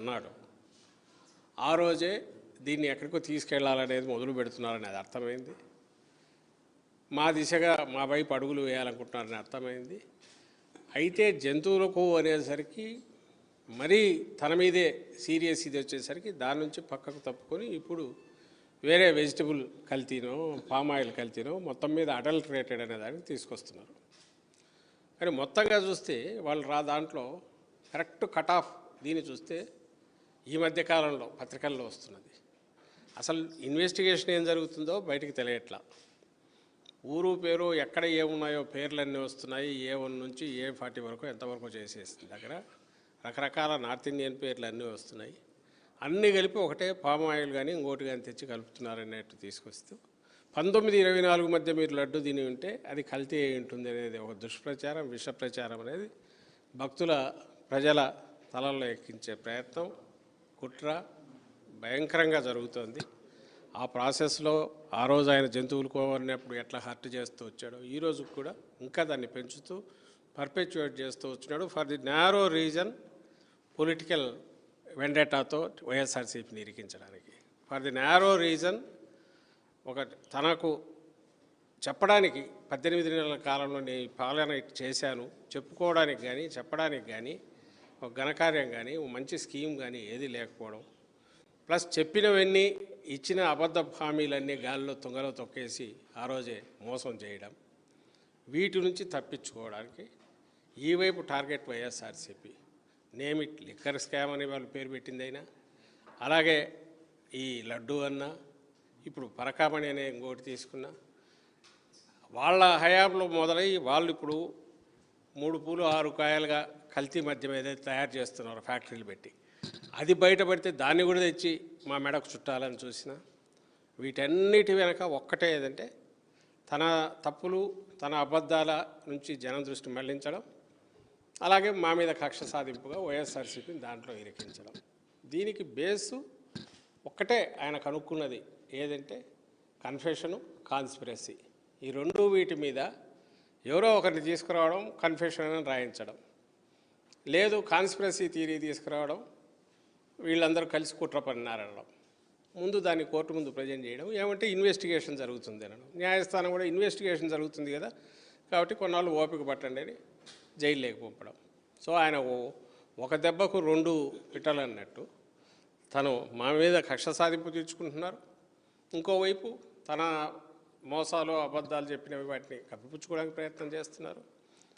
అన్నాడు. ఆ రోజే దీన్ని ఎక్కడికో తీసుకెళ్ళాలనేది మొదలు పెడుతున్నారనేది అర్థమైంది. మా దిశగా మా వైపు అడుగులు వేయాలనుకుంటున్నారని అర్థమైంది. అయితే జంతువులకు అనేసరికి మరీ తన మీదే సీరియస్ ఇది వచ్చేసరికి దాని నుంచి పక్కకు తప్పుకొని ఇప్పుడు వేరే వెజిటబుల్ కల్తీనో పామ్ ఆయిల్ కల్తీనో మొత్తం మీద అడల్టరేటెడ్ అనే దానికి తీసుకొస్తున్నారు. కానీ మొత్తంగా చూస్తే వాళ్ళు రా దాంట్లో కరెక్ట్ కట్ ఆఫ్ దీన్ని చూస్తే ఈ మధ్య కాలంలో పత్రికల్లో వస్తున్నది. అసలు ఇన్వెస్టిగేషన్ ఏం జరుగుతుందో బయటికి తెలియట్లా. ఊరు పేరు ఎక్కడ ఏమున్నాయో పేర్లు అన్నీ వస్తున్నాయి. ఏ వన్ నుంచి ఏ ఫార్టీ వరకు ఎంతవరకు చేసేసింది దగ్గర. రకరకాల నార్త్ ఇండియన్ పేర్లు అన్నీ వస్తున్నాయి. అన్నీ కలిపి ఒకటే పామ్ ఆయిల్ కానీ ఇంకోటి కానీ తెచ్చి కలుపుతున్నారనేట్టు తీసుకొస్తూ. పంతొమ్మిది ఇరవై నాలుగు మధ్య మీరు లడ్డు తిని ఉంటే అది కల్తీ అయి ఉంటుంది అనేది ఒక దుష్ప్రచారం విష ప్రచారం అనేది భక్తుల ప్రజల తలల్లో ఎక్కించే ప్రయత్నం. కుట్ర భయంకరంగా జరుగుతోంది. ఆ ప్రాసెస్లో ఆ రోజు ఆయన జంతువులు కోవరినప్పుడు ఎట్లా హర్ట్ చేస్తూ వచ్చాడో ఈ కూడా ఇంకా దాన్ని పెంచుతూ పర్పెచ్యుయేట్ చేస్తూ వచ్చినాడు. For the narrow reason political వెండేటాతో వైఎస్ఆర్సీపీని ఇరికించడానికి. ఫర్ ది నేరో రీజన్ ఒక తనకు చెప్పడానికి పద్దెనిమిది నెలల కాలంలో నేను పాలన చేశాను చెప్పుకోవడానికి కానీ చెప్పడానికి కానీ ఒక ఘనకార్యం కానీ ఒక మంచి స్కీమ్ కానీ ఏది లేకపోవడం. ప్లస్ చెప్పినవన్నీ ఇచ్చిన అబద్ధ హామీలన్నీ గాలిలో తుంగలో తొక్కేసి ఆ రోజే మోసం చేయడం. వీటి నుంచి తప్పించుకోవడానికి ఈ వైపు target YSRCP. Name it liquor scam అని వాళ్ళు పేరు పెట్టిందైనా అలాగే ఈ లడ్డు అన్న ఇప్పుడు పరకామణి అనే ఇంకోటి తీసుకున్నా. వాళ్ళ హయాంలో మొదలై వాళ్ళు ఇప్పుడు మూడు పూలు ఆరు కాయలుగా కల్తీ మద్యం ఏదైతే తయారు చేస్తున్నారో ఫ్యాక్టరీలు పెట్టి. అది బయటపడితే దాన్ని కూడా తెచ్చి మా మెడకు చుట్టాలని చూసిన వీటన్నిటి వెనక ఒక్కటే ఏదంటే తన తప్పులు తన అబద్ధాల నుంచి జనం దృష్టి మళ్ళించడం అలాగే మా మీద కక్ష సాధింపుగా వైఎస్ఆర్సీపీని దాంట్లో ఇరికించడం. దీనికి బేసు ఒక్కటే ఆయన కనుక్కున్నది ఏదంటే కన్ఫెషను కాన్స్పిరసీ. ఈ రెండు వీటి మీద ఎవరో ఒకరిని తీసుకురావడం కన్ఫెషన్ అని రాయించడం. లేదు కాన్స్పిరసీ థియరీ తీసుకురావడం వీళ్ళందరూ కలిసి కుట్ర పన్నారనడం ముందు దాన్ని కోర్టు ముందు ప్రజెంట్ చేయడం ఏమంటే ఇన్వెస్టిగేషన్ జరుగుతుంది అనడం. న్యాయస్థానం కూడా ఇన్వెస్టిగేషన్ జరుగుతుంది కదా. కాబట్టి కొన్నాళ్ళు ఓపిక పట్టండి అని జైల్లోకి పంపడం. సో ఆయన ఒక దెబ్బకు రెండు పిట్టలన్నట్టు తను మా మీద కక్ష సాధింపు తీర్చుకుంటున్నారు. ఇంకోవైపు తన మోసాలు అబద్ధాలు చెప్పినవి వాటిని కప్పిపుచ్చుకోవడానికి ప్రయత్నం చేస్తున్నారు.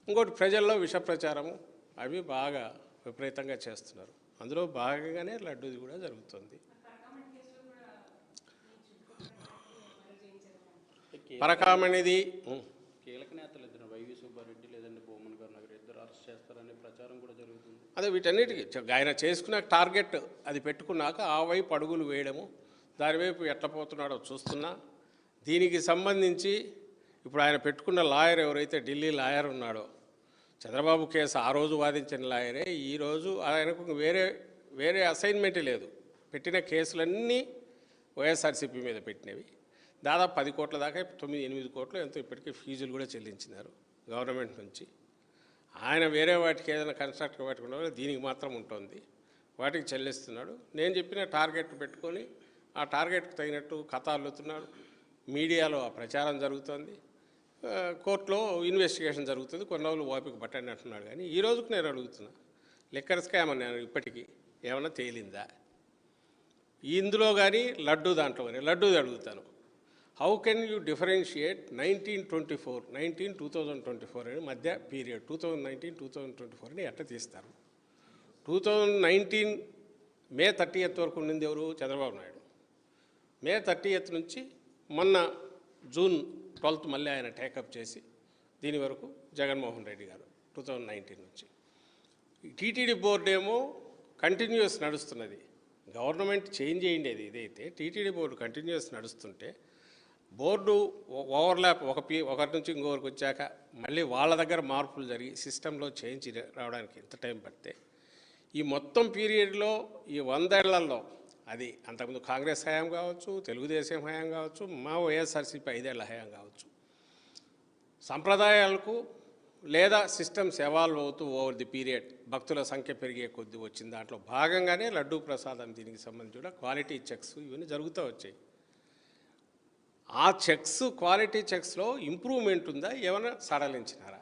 ఇంకోటి ప్రజల్లో విష ప్రచారము అవి బాగా విపరీతంగా చేస్తున్నారు. అందులో భాగంగానే లడ్డూది కూడా జరుగుతుంది. పరకామణిది. కీలక నేతలు ఇద్దరు వైవి సుబ్బారెడ్డి లేదంటే బొమ్మన్ గారు నగర్ ఇద్దరు అరెస్ట్ చేస్తారనే ప్రచారం కూడా జరుగుతుంది. అదే వీటన్నిటికీ ఆయన చేసుకున్న టార్గెట్ అది పెట్టుకున్నాక ఆ వైపు అడుగులు వేయడము దాని వైపు ఎట్లా పోతున్నాడో చూస్తున్నా. దీనికి సంబంధించి ఇప్పుడు ఆయన పెట్టుకున్న లాయర్ ఎవరైతే ఢిల్లీ లాయర్ ఉన్నాడో చంద్రబాబు కేసు ఆ రోజు వాదించిన లాయరే ఈరోజు ఆయనకు వేరే వేరే అసైన్మెంటే లేదు. పెట్టిన కేసులన్నీ వైఎస్ఆర్సీపీ మీద పెట్టినవి. దాదాపు పది కోట్ల దాకా తొమ్మిది ఎనిమిది కోట్లు ఎంతో ఇప్పటికీ ఫీజులు కూడా చెల్లించినారు గవర్నమెంట్ నుంచి. ఆయన వేరే వాటికి ఏదైనా కన్స్ట్రక్ట్ పెట్టుకున్నా దీనికి మాత్రం ఉంటుంది. వాటికి చెల్లిస్తున్నాడు. నేను చెప్పిన టార్గెట్ పెట్టుకొని ఆ టార్గెట్కి తగినట్టు కథ అల్లుతున్నాడు. మీడియాలో ఆ ప్రచారం జరుగుతోంది. కోర్టులో ఇన్వెస్టిగేషన్ జరుగుతుంది. కొన్ని రోజులు ఓపిక పట్టండి అంటున్నాడు కానీ ఈ రోజుకు నేను అడుగుతున్నా. లిక్కర్ స్కామ్ అన్నాను ఇప్పటికీ. ఏమైనా తేలిందా? ఇందులో కానీ లడ్డు దాంట్లో కానీ లడ్డూది అడుగుతాను. How can you differentiate nineteen twenty four nineteen two thousand twenty four అని మధ్య period two thousand nineteen two thousand twenty four అని ఎట్ట తీస్తారు? Two thousand nineteen May thirtieth వరకు ఉండింది ఎవరు? చంద్రబాబు నాయుడు. మే థర్టీ ఎత్ నుంచి మొన్న జూన్ ట్వెల్త్ మళ్ళీ ఆయన టేకప్ చేసి దీని వరకు జగన్మోహన్ రెడ్డి గారు టూ థౌజండ్ నైన్టీన్ నుంచి. టీటీడీ బోర్డు ఏమో కంటిన్యూస్ నడుస్తున్నది. గవర్నమెంట్ చేంజ్ అయ్యిండేది ఇదైతే టీటీడీ బోర్డు కంటిన్యూస్ నడుస్తుంటే బోర్డు ఓవర్లాప్ ఒక పీ ఒకరి నుంచి ఇంకొకరికి వచ్చాక మళ్ళీ వాళ్ళ దగ్గర మార్పులు జరిగి సిస్టంలో చేంజ్ రావడానికి ఎంత టైం పడితే ఈ మొత్తం పీరియడ్లో ఈ వందేళ్ళలో అది అంతకుముందు కాంగ్రెస్ హయాం కావచ్చు తెలుగుదేశం హయాం కావచ్చు మా వైఎస్ఆర్సీపీ ఐదేళ్ళ హయాం కావచ్చు. సంప్రదాయాలకు లేదా సిస్టమ్స్ ఎవాల్వ్ అవుతూ ఓవర్ ది పీరియడ్ భక్తుల సంఖ్య పెరిగే కొద్ది వచ్చింది దాంట్లో భాగంగానే లడ్డూ ప్రసాదం దీనికి సంబంధించి కూడా క్వాలిటీ చెక్స్ ఇవన్నీ జరుగుతూ వచ్చాయి. ఆ చెక్స్ క్వాలిటీ చెక్స్లో ఇంప్రూవ్మెంట్ ఉందా? ఏమైనా సడలించినారా?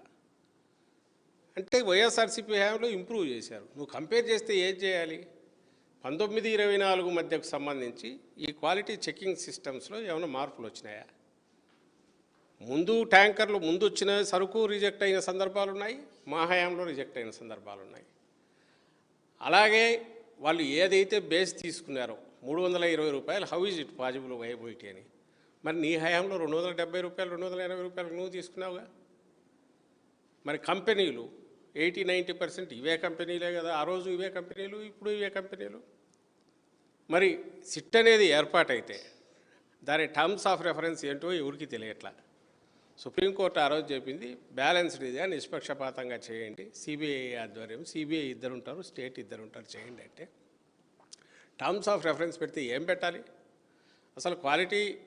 అంటే వైఎస్ఆర్సీపీ హయాంలో ఇంప్రూవ్ చేశారు. నువ్వు కంపేర్ చేస్తే ఏం చేయాలి? పంతొమ్మిది ఇరవై నాలుగు మధ్యకు సంబంధించి ఈ క్వాలిటీ చెకింగ్ సిస్టమ్స్లో ఏమైనా మార్పులు వచ్చినాయా? ముందు ట్యాంకర్లు ముందు వచ్చిన సరుకు రిజెక్ట్ అయిన సందర్భాలు ఉన్నాయి మా హయాంలో రిజెక్ట్ అయిన సందర్భాలు ఉన్నాయి. అలాగే వాళ్ళు ఏదైతే బేస్ తీసుకున్నారో మూడు వందల ఇరవై రూపాయలు how is it possible viability అని. మరి నీ హయాంలో రెండు వందల డెబ్బై రూపాయలు రెండు వందల ఎనభై రూపాయలు నువ్వు తీసుకున్నావుగా? మరి కంపెనీలు ఎయిటీ నైంటీ పర్సెంట్ ఇవే కంపెనీలే కదా. ఆ రోజు ఇవే కంపెనీలు ఇప్పుడు ఇవే కంపెనీలు. మరి సిట్ అనేది ఏర్పాటైతే దాని టర్మ్స్ ఆఫ్ రెఫరెన్స్ ఏంటో ఎవరికి తెలియట్లా? సుప్రీంకోర్టు ఆ రోజు చెప్పింది బ్యాలెన్స్డ్గా నిష్పక్షపాతంగా చేయండి. సిబిఐ ఆధ్వర్యం సిబిఐ ఇద్దరు ఉంటారు స్టేట్ ఇద్దరు ఉంటారు చేయండి అంటే టర్మ్స్ ఆఫ్ రెఫరెన్స్ పెడితే ఏం పెట్టాలి? అసలు క్వాలిటీ